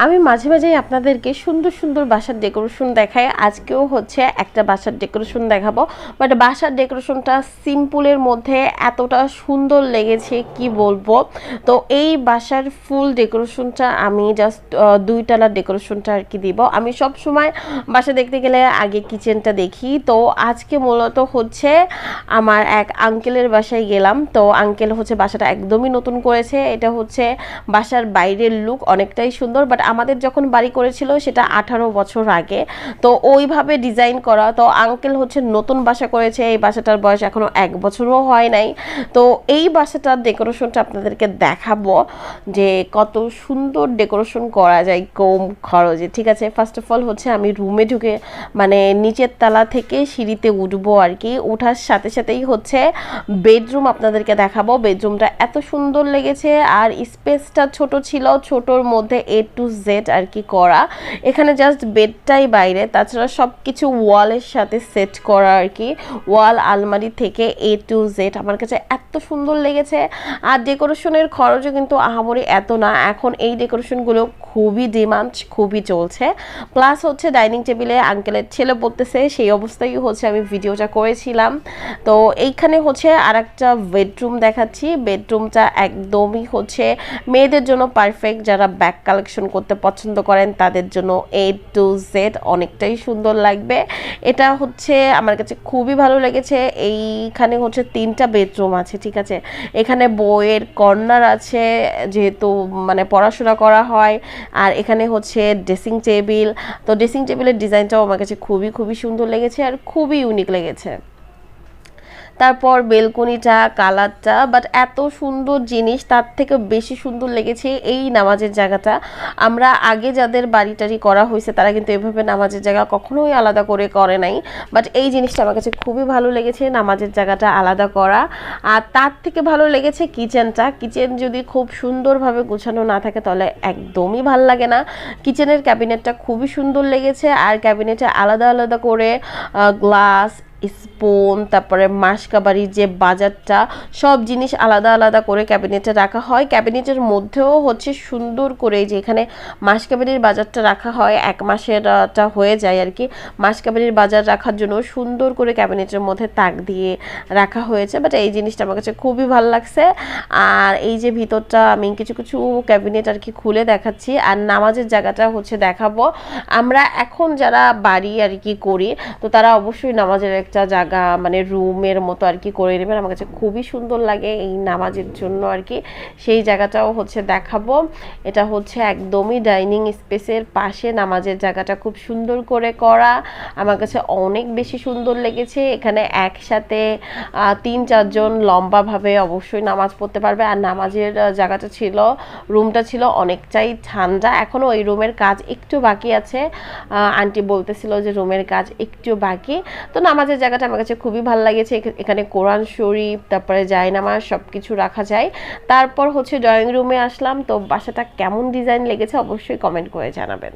আমি মাঝে মাঝেই আপনাদেরকে সুন্দর সুন্দর বাসার ডেকোরেশন দেখাই। আজকেও হচ্ছে একটা বাসার ডেকোরেশন দেখাবো। বাট বাসার ডেকোরেশনটা সিম্পলের মধ্যে এতটা সুন্দর লেগেছে, কি বলব? তো এই বাসার ফুল ডেকোরেশনটা আমি জাস্ট দুইতলা ডেকোরেশনটা আর কি দিব। আমি সব সময় বাসা দেখতে গেলে আগে কিচেনটা দেখি। তো আজকে মূলত হচ্ছে আমার এক আঙ্কেলের বাসায় গেলাম। তো আঙ্কেল হচ্ছে বাসাটা একদমই নতুন করেছে। এটা হচ্ছে বাসার বাইরের লুক অনেকটাই সুন্দর। বাট আমাদের যখন বাড়ি করেছিল সেটা আঠারো বছর আগে। তো ওইভাবে ডিজাইন করা, তো আঙ্কেল হচ্ছে নতুন বাসা করেছে, এই বাসাটার বয়স এখনও এক বছরও হয় নাই। তো এই বাসাটার ডেকোরেশনটা আপনাদেরকে দেখাবো যে কত সুন্দর ডেকোরেশন করা যায় কম খরচে, ঠিক আছে? ফার্স্ট অফ অল হচ্ছে আমি রুমে ঢুকে মানে নিচের তলা থেকে সিঁড়িতে উঠবো আর কি ওঠার সাথে সাথেই হচ্ছে বেডরুম আপনাদেরকে দেখাবো। বেডরুমটা এত সুন্দর লেগেছে আর স্পেসটা ছোট ছিল, ছোটোর মধ্যে এ টু জেড আর কি করা। এখানে জাস্ট বেডটাই বাইরে, তাছাড়া সব কিছু ওয়ালের সাথে সেট করা আর কি। ওয়াল আলমারি থেকে এ টু জেড আমার কাছে এত সুন্দর লেগেছে। আর ডেকোরেশনের খরচও কিন্তু আহামরি এত না, এখন এই ডেকোরেশনগুলো খুবই ডিমান্ড খুবই চলছে। প্লাস হচ্ছে ডাইনিং টেবিলে আঙ্কেলের ছেলে পড়তেছে, সেই অবস্থায় হচ্ছে আমি ভিডিওটা করেছিলাম। তো এইখানে হচ্ছে আর একটা বেডরুম দেখাচ্ছি। বেডরুমটা একদমই হচ্ছে মেয়েদের জন্য পারফেক্ট যারা ব্যাগ কালেকশন করতে পছন্দ করেন, তাদের জন্য এ টু জেড অনেকটাই সুন্দর লাগবে। এটা হচ্ছে, আমার কাছে খুবই ভালো লেগেছে। এইখানে হচ্ছে তিনটা বেডরুম আছে, ঠিক আছে? এখানে বইয়ের কর্নার আছে, যেহেতু মানে পড়াশোনা করা হয়। আর এখানে হচ্ছে ড্রেসিং টেবিল তো ড্রেসিং টেবিলের ডিজাইনটাও আমার কাছে খুবই খুবই সুন্দর লেগেছে আর খুবই ইউনিক লেগেছে। তারপর বেলকনিটা, কালারটা বাট এত সুন্দর জিনিস, তার থেকে বেশি সুন্দর লেগেছে এই নামাজের জায়গাটা। আমরা আগে যাদের বাড়ি টাড়ি করা হয়েছে, তারা কিন্তু এভাবে নামাজের জায়গা কখনোই আলাদা করে করে নাই। বাট এই জিনিসটা আমার কাছে খুবই ভালো লেগেছে, নামাজের জায়গাটা আলাদা করা। আর তার থেকে ভালো লেগেছে কিচেনটা। কিচেন যদি খুব সুন্দরভাবে গোছানো না থাকে, তাহলে একদমই ভালো লাগে না। কিচেনের ক্যাবিনেটটা খুবই সুন্দর লেগেছে, আর ক্যাবিনেটে আলাদা আলাদা করে গ্লাস স্পুন, তারপরে মাসকাবাড়ির যে বাজারটা, সব জিনিস আলাদা আলাদা করে ক্যাবিনেটে রাখা হয়। ক্যাবিনেটের মধ্যেও হচ্ছে সুন্দর করে যে এখানে মাসকাবাড়ির বাজারটা রাখা হয়, এক মাসেরটা হয়ে যায় আর কি মাসকাবাড়ির বাজার রাখার জন্য সুন্দর করে ক্যাবিনেটের মধ্যে তাক দিয়ে রাখা হয়েছে। বাট এই জিনিসটা আমার কাছে খুবই ভালো লাগছে। আর এই যে ভিতরটা আমি কিছু কিছু ক্যাবিনেট আর কি খুলে দেখাচ্ছি। আর নামাজের জায়গাটা হচ্ছে দেখাবো। আমরা এখন যারা বাড়ি আর কি করি, তো তারা অবশ্যই নামাজের একটা জায়গা মানে রুমের মতো আর কি করে নেবেন। আমার কাছে খুবই সুন্দর লাগে এই নামাজের জন্য আর কি। সেই জায়গাটাও হচ্ছে দেখাবো। এটা হচ্ছে একদমই ডাইনিং স্পেসের পাশে নামাজের জায়গাটা খুব সুন্দর করে করা। আমার কাছে অনেক বেশি সুন্দর লেগেছে। এখানে একসাথে তিন চারজন লম্বাভাবে অবশ্যই নামাজ পড়তে পারবে। আর নামাজের জায়গাটা ছিল, রুমটা ছিল অনেকটাই ঠান্ডা। এখনও ওই রুমের কাজ একটু বাকি আছে। আন্টি বলতেছিল যে রুমের কাজ একটু বাকি। তো নামাজের জায়গাটা আমার কাছে খুবই ভালো লাগেছে। এখানে কোরআন শরীফ, তারপরে জায়নামাজ সব কিছু রাখা যায়। তারপর হচ্ছে ড্রয়িং রুমে আসলাম। তো বাসাটা কেমন ডিজাইন লেগেছে অবশ্যই কমেন্ট করে জানাবেন।